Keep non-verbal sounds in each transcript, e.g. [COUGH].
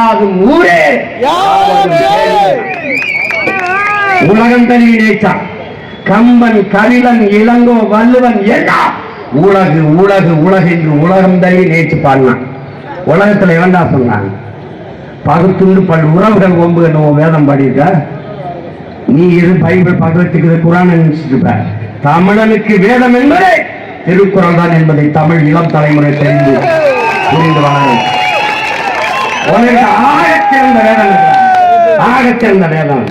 ஆகும் ஊரே. உலகம் தழுவி நேச்சான் கம்பன் கரிலன் இளங்கோ வள்ளுவன் எல்லாம் உலகு உலகு உலகு என்று உலகம் தழுவி நேச்சு பாடினான். உலகத்துல எவன்டா சொன்னாங்க பகுத்துண்டு பல் உறவுகள் ஒம்பு என்னவோ வேதம் பாடியிருக்க. நீ இது பைபிள் பகவத்துக்கு குரான் நினைச்சிட்டு இருப்ப. தமிழனுக்கு வேதம் என்பதே திருக்குறள் தான் என்பதை தமிழ் இளம் தலைமுறை தெரிந்து புரிந்து வாங்க உனக்கு ஆகச்சிறந்த வேதம் ஆகச்சிறந்த வேதம்.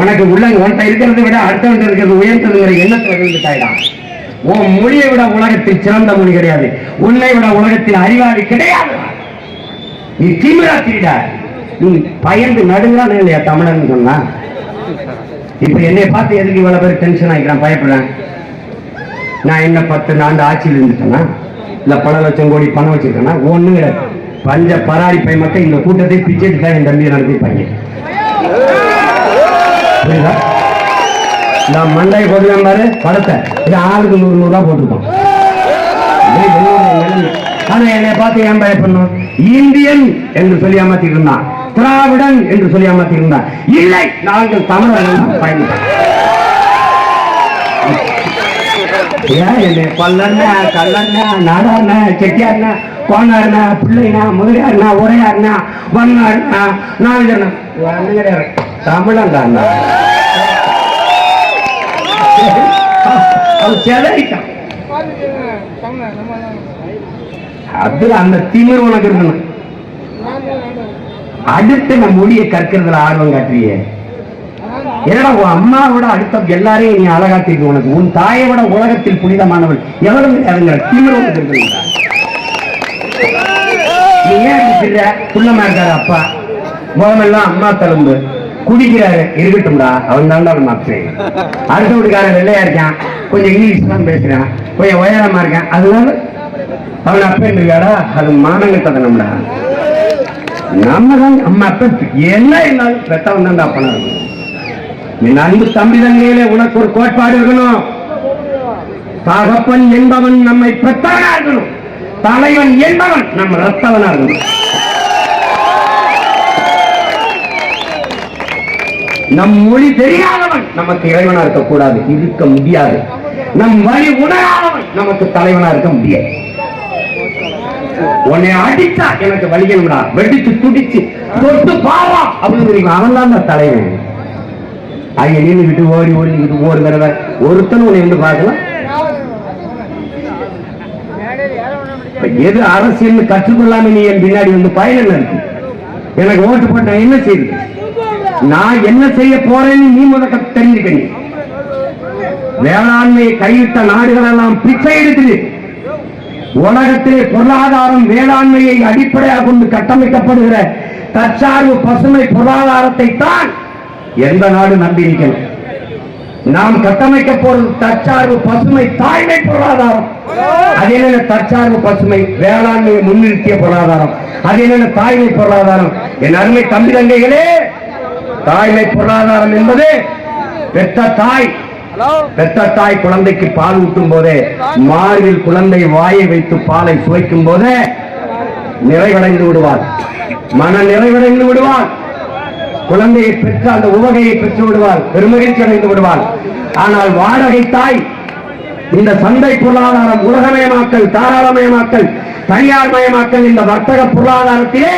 உனக்கு உள்ள உன்கிட்ட இருக்கிறதை விட அடுத்தவன் இருக்கிறது உயர்ந்ததுங்கிற எண்ணத்துல இருந்துட்டாயிடா உன் மொழியை விட உலகத்தில் சிறந்த மொழி கிடையாது. உன்னை விட உலகத்தில் அறிவாளி கிடையாது. நீ திமிரா திருடா. நீ பயந்து நடுங்கிறான் இல்லையா தமிழன் சொன்னா? இப்ப என்னை பார்த்து எதுக்கு இவ்வளவு பேர் டென்ஷன் ஆகிக்கிறான் பயப்படுறேன்? நான் என்ன பத்து ஆண்டு ஆட்சியில் இருந்துட்டேன்னா இல்ல பல லட்சம் கோடி பணம் வச்சிருக்கேன்னா ஒண்ணும் கிடையாது. பஞ்ச பராடி பை மக்கள் இந்த கூட்டத்தை பிச்சைட்டு தான் என் தம்பியை நடத்திப்பாங்க புரியுதா? நான் மண்டை போடுவேன் பாரு படத்தை. இது ஆளுக்கு நூறு நூறு ரூபா போட்டுருக்கோம். ஆனா என்னை பார்த்து ஏன் பயப்படணும் இந்தியன் என்று சொல்லி ஏமாத்திட்டு இருந்தான். திராவிடன் என்று சொல்லி ஏமாத்திட்டு இருந்தான். இல்லை நாங்கள் தமிழர்கள் பயணித்தோம் ஏன் என்னை பல்லண்ணா கல்லண்ணா நாடாண்ணா செட்டியார்னா கோனார்னா பிள்ளைனா முதலியார்னா உரையார்னா வண்ணார்னா நாவிதர்னா கிடையாது தமிழன் தான் அவன் செதறிட்டான் அது அந்த திமிர் உனக்கு இருக்கணும் அடுத்து நம்ம மொழியை கற்கிறதுல ஆர்வம் காட்டுறியே. என்னடா உன் அம்மாவோட அடுத்த எல்லாரையும் நீ அழகாத்திருக்கு உனக்கு. உன் தாயை விட உலகத்தில் புனிதமானவள் எவ்வளவு அதுங்க திமிர் உனக்கு இருக்குங்களா நீ ஏன் இப்படி திரிற? இருக்காரு அப்பா. முகமெல்லாம் அம்மா தழும்பு. குடிக்கிறாரு. இருக்கட்டும்டா. அவன் தான்டா நம்ம அப்பே அடுத்த வீட்டுக்காரன் வெள்ளையா இருக்கான். கொஞ்சம் இங்கிலீஷ் தான் பேசுறான். கொஞ்சம் உயரமா இருக்கான். அதனால அவன் அப்பன் இருக்காடா? அது மானங்கட்டதனம்டா நம்ம தான் நம்ம அப்ப. என்ன இருந்தாலும் பெத்தவன் தான் அப்பனா இருக்கும் என் அன்பு தம்பி தங்கையிலே உனக்கு ஒரு கோட்பாடு இருக்கணும். தகப்பன் என்பவன் நம்மை பெற்றவனா இருக்கணும். தலைவன் என்பவன் நம்ம ரத்தவனா இருக்கணும் நம் மொழி தெரியாதவன் நமக்கு இறைவனா இருக்கக்கூடாது இருக்க முடியாது. நம் வழி உணராதவன் நமக்கு தலைவனா இருக்க முடியாது. உன்னை அடித்தா எனக்கு வலிக்கணும்டா வெடிச்சு துடிச்சு தொட்டு பாவா அப்படின்னு தெரியும் அவன் தான் தலைவன். அங்க நின்றுக்கிட்டு ஓடி ஓடிக்கிட்டு ஒரு தடவை ஒருத்தன் உன்னை வந்து பார்க்கலாம் இப்ப எது அரசியல் கற்றுக்கொள்ளாம நீ என் பின்னாடி வந்து பயன் என்ன இருக்கு எனக்கு ஓட்டு போட்ட என்ன செய்யுது நான் என்ன செய்ய போறேன்னு நீ முதக்க தெரிஞ்சுக்க நீ. வேளாண்மையை கைவிட்ட நாடுகள் எல்லாம் பிச்சை எடுக்குது. உலகத்திலே பொருளாதாரம் வேளாண்மையை அடிப்படையாக கொண்டு கட்டமைக்கப்படுகிற தற்சார்பு பசுமை பொருளாதாரத்தை தான் எந்த நாடு நம்பி நிற்கணும் நாம் கட்டமைக்க போறது தற்சார்பு பசுமை தாய்மை பொருளாதாரம். அது என்னென்ன தற்சார்பு பசுமை? வேளாண்மையை முன்னிறுத்திய பொருளாதாரம். அது என்னென்ன தாய்மை பொருளாதாரம்? என் அருமை தம்பி தங்கைகளே தாய்மை பொருளாதாரம் என்பது பெற்ற தாய் பெற்ற தாய் குழந்தைக்கு பால் ஊட்டும் போதே மார்பில் குழந்தை வாயை வைத்து பாலை சுவைக்கும் போதே நிறைவடைந்து விடுவார். மன நிறைவடைந்து விடுவார். குழந்தையை பெற்ற அந்த உவகையை பெற்று விடுவார் பெருமகிழ்ச்சி அடைந்து விடுவார். ஆனால் வாடகை தாய் இந்த சந்தை பொருளாதாரம் உலகமயமாக்கல் தாராளமயமாக்கல் தனியார் மயமாக்கல் இந்த வர்த்தக பொருளாதாரத்திலே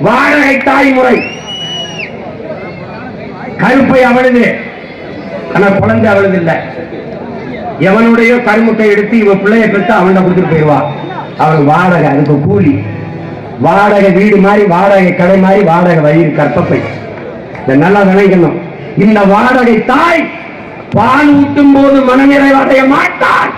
வாடகை தாய் முறை. கருப்பை அவளுது. ஆனா குழந்தை அவளுது இல்லை. எவனுடைய கருமுட்டை எடுத்து இவன் பிள்ளைய பெற்று அவன்கிட்ட கொடுத்துட்டு போயிடுவா. அவன் வாடகை அதுக்கு கூலி. வாடகை வீடு மாதிரி வாடகை கடை மாதிரி வாடகை வயிறு கற்பப்பை. நல்லா நினைக்கணும். இந்த வாடகை தாய் பால் ஊட்டும் போது மனநிறைவடைய மாட்டான்.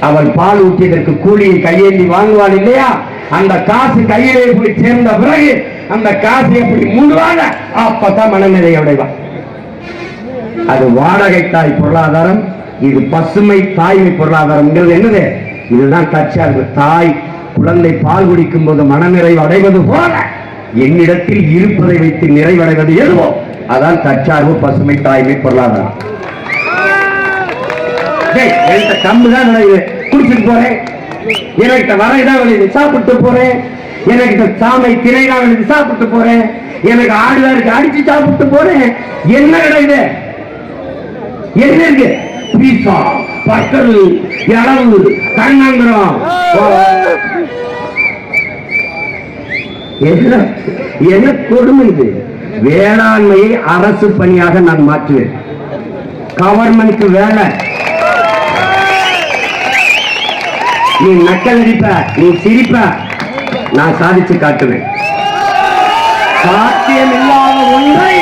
அவள் பால் ஊற்றியதற்கு கூலியை கையேந்தி வாங்குவாள் இல்லையா? அந்த காசு கையிலே போய் சேர்ந்த பிறகு அந்த காசு எப்படி மூடுவாங்க? அப்பதான் மனநிலை அடைவான். அது வாடகை தாய் பொருளாதாரம் இது பசுமை தாய்மை பொருளாதாரம்ங்கிறது என்னது? இதுதான் தற்சார்பு. தாய் குழந்தை பால் குடிக்கும் போது மனநிறைவு அடைவது போல. என்னிடத்தில் இருப்பதை வைத்து நிறைவடைவது எதுவோ அதான் தற்சார்பு பசுமை தாய்மை பொருளாதாரம். டேய், என்கிட்ட கம்பு தான் குடிச்சிட்டு போறேன். என்கிட்ட வரைதான் விளையுது சாப்பிட்டு போறேன். எனக்கு சாமை திரை நான் சாப்பிட்டு போறேன். எனக்கு ஆடுகாருக்கு அடிச்சு சாப்பிட்டு போறேன். என்ன கிடையாது என்ன இருக்கு? பீஸா பர்கர் இளவு கண்ணாந்திரம் என்ன? கொடுமை இது? வேளாண்மையை அரசு பணியாக நான் மாற்றுவேன். கவர்மெண்ட் வேலை. நீ நக்கல் அடிப்ப நீ சிரிப்ப நான் சாதிச்சு காட்டுவேன். சாத்தியம் இல்லாத ஒன்றை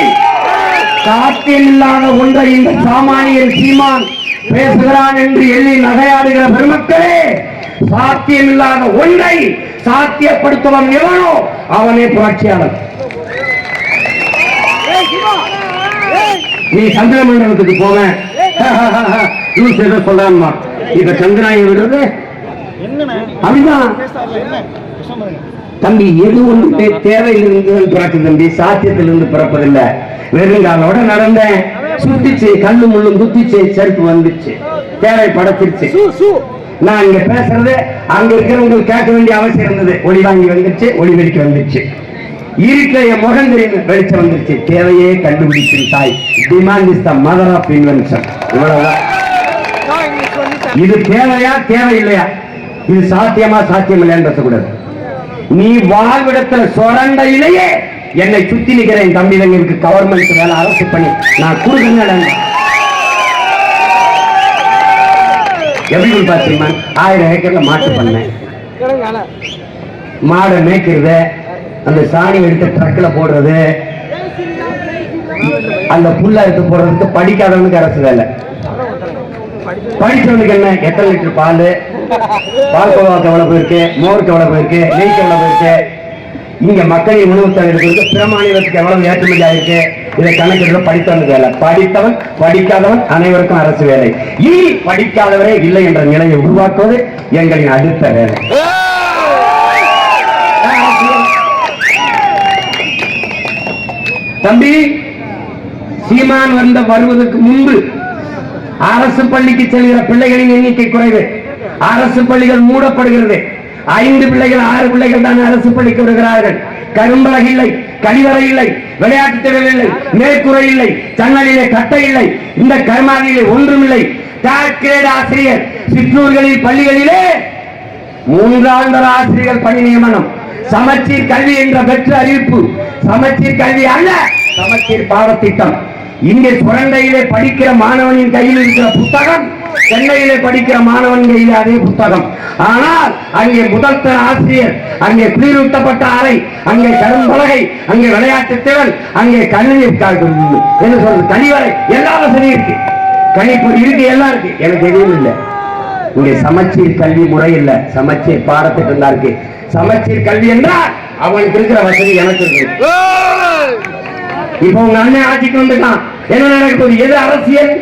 சாத்தியம் இல்லாத ஒன்றை இந்த சாமானியர் சீமான் பேசுகிறான் என்று எண்ணி நகையாடுகிற பெருமக்களே சாத்தியம் இல்லாத ஒன்றை சாத்தியப்படுத்துவன் எவனோ அவனே புரட்சியாளர் நீ சந்திர மண்டலத்துக்கு போவேன் ஏதோ [LAUGHS] சொல்றான்மா. இப்ப சந்திராயை விடுறது அப்படிதான் தம்பி எது ஒன்று தேவையிலிருந்து பிறக்கு தம்பி. சாத்தியத்திலிருந்து பிறப்பதில்லை. வெறுங்காலோட நடந்தேன். சுத்திச்சு கல்லு முள்ளும் குத்திச்சு செருப்பு வந்துச்சு. தேவை படத்திருச்சு நான் இங்க பேசுறது அங்க இருக்கிறவங்களுக்கு கேட்க வேண்டிய அவசியம் இருந்தது. ஒளி வாங்கி வந்துருச்சு ஒளி வெடிக்க வந்துருச்சு. இருக்க என் முகம் தெரியும் வெளிச்சம் வந்துருச்சு. தேவையே கண்டுபிடிக்கும் தாய். Demand is the mother of invention இவ்வளவுதான். இது தேவையா தேவையில்லையா? இது சாத்தியமா சாத்தியம் இல்லையான்னு பேசக்கூடாது. நீ வாழ்விடத்துல சொரண்டையிலேயே என்னை சுத்தி நிக்கிற என் தம்பிதங்களுக்கு கவர்மெண்ட் வேலை அரசு பண்ணி நான் கொடுக்கணும் எப்படி பார்த்தீங்கன்னா ஆயிரம் ஏக்கர்ல மாட்டு பண்ணேன் மாடை மேய்க்கிறது அந்த சாணி எடுத்து ட்ரக்கில் போடுறது அந்த புல்ல எடுத்து போடுறதுக்கு படிக்காதவனுக்கு அரசு வேலை. படிச்சவனுக்கு என்ன? எத்தனை லிட்டர் பால்? பால் கோவாக்கு எவ்வளவு போயிருக்கு? மோருக்கு எவ்வளவு போயிருக்கு? நெய்க்கு எவ்வளவு போயிருக்கு? இங்க மக்களின் உணவு தவிர்க்கு பிற மாநிலத்துக்கு எவ்வளவு ஏற்றுமதி ஆயிருக்கு? இதை கணக்கிடுற படித்தவனுக்கு வேலை. படித்தவன் படிக்காதவன் அனைவருக்கும் அரசு வேலை. இனி படிக்காதவரே இல்லை என்ற நிலையை உருவாக்குவது எங்களின் அடுத்த வேலை. தம்பி சீமான் வந்த வருவதற்கு முன்பு அரசு பள்ளிக்கு செல்கிற பிள்ளைகளின் எண்ணிக்கை குறைவு. அரசு பள்ளிகள் மூடப்படுகிறது. ஐந்து பிள்ளைகள் ஆறு பிள்ளைகள் தான் அரசு பள்ளிக்கு வருகிறார்கள். கரும்பலகில்லை கழிவறை இல்லை விளையாட்டு திடல் இல்லை மேற்கூரை இல்லை ஜன்னலிலே கட்டை இல்லை இந்த கருமாதியிலே ஒன்றுமில்லை தேர்ட் கிரேட் ஆசிரியர் சிற்றூர்களில் பள்ளிகளிலே மூன்றாந்தர ஆசிரியர் பணி நியமனம். சமச்சீர் கல்வி என்ற பெற்ற அறிவிப்பு. சமச்சீர் கல்வி அல்ல சமச்சீர் பாடத்திட்டம். இங்கே குழந்தையிலே படிக்கிற மாணவனின் கையில் இருக்கிற புத்தகம் சென்னையிலே படிக்கிற மாணவன் கையில் அதே புத்தகம். ஆனால் அங்கே முதல் தர ஆசிரியர் அங்கே குளிரூட்டப்பட்ட அறை அங்கே கரும்பலகை அங்கே விளையாட்டு திறன் அங்கே கல்வி என்ன சொல்றது? கழிவறை எல்லா வசதியும் இருக்கு. கணிப்பு இருக்கு எல்லாம் இருக்கு. எனக்கு எதுவும் இல்லை. இங்கே சமச்சீர் கல்வி முறை இல்ல. சமச்சீர் பாடத்திட்டம் தான் இருக்கு. சமச்சீர் கல்வி என்றால் அவனுக்கு இருக்கிற வசதி எனக்கு இருக்கு. இப்ப உங்க அண்ணன் ஆட்சிக்கு வந்துட்டான். என்ன நடக்க போகுது எது அரசியல்?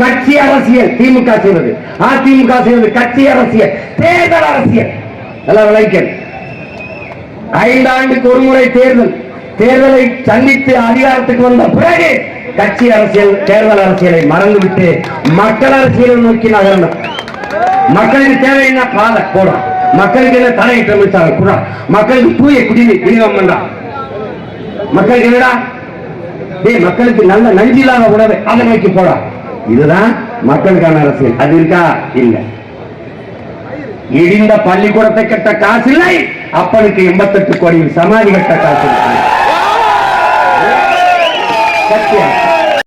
கட்சி அரசியல் திமுக செய்வது. அதிமுக செய்வது கட்சி அரசியல் தேர்தல் அரசியல். எல்லாம் விளைக்கல் ஐந்தாண்டுக்கு ஒரு முறை தேர்தல். தேர்தலை சந்தித்து அதிகாரத்துக்கு வந்த பிறகு கட்சி அரசியல் தேர்தல் அரசியலை மறந்துவிட்டு மக்கள் அரசியலை நோக்கி நகரணும் மக்களுக்கு தேவை கால பாதை போடும் மக்களுக்கு என்ன தலையிட்ட மின்சாரம் கூட. மக்களுக்கு தூய குடிநீர் விநியோகம் பண்றான் மக்களுக்கு என்னடா? டேய் மக்களுக்கு நல்ல நஞ்சிலாக உணவு அதை நோக்கி போடா. இதுதான் மக்களுக்கான அரசியல். அது இருக்கா? இல்ல. இடிந்த பள்ளிக்கூடத்தை கட்ட காசு இல்லை. அப்பனுக்கு எண்பத்தெட்டு கோடியில் சமாதி கட்ட காசு சத்தியம்.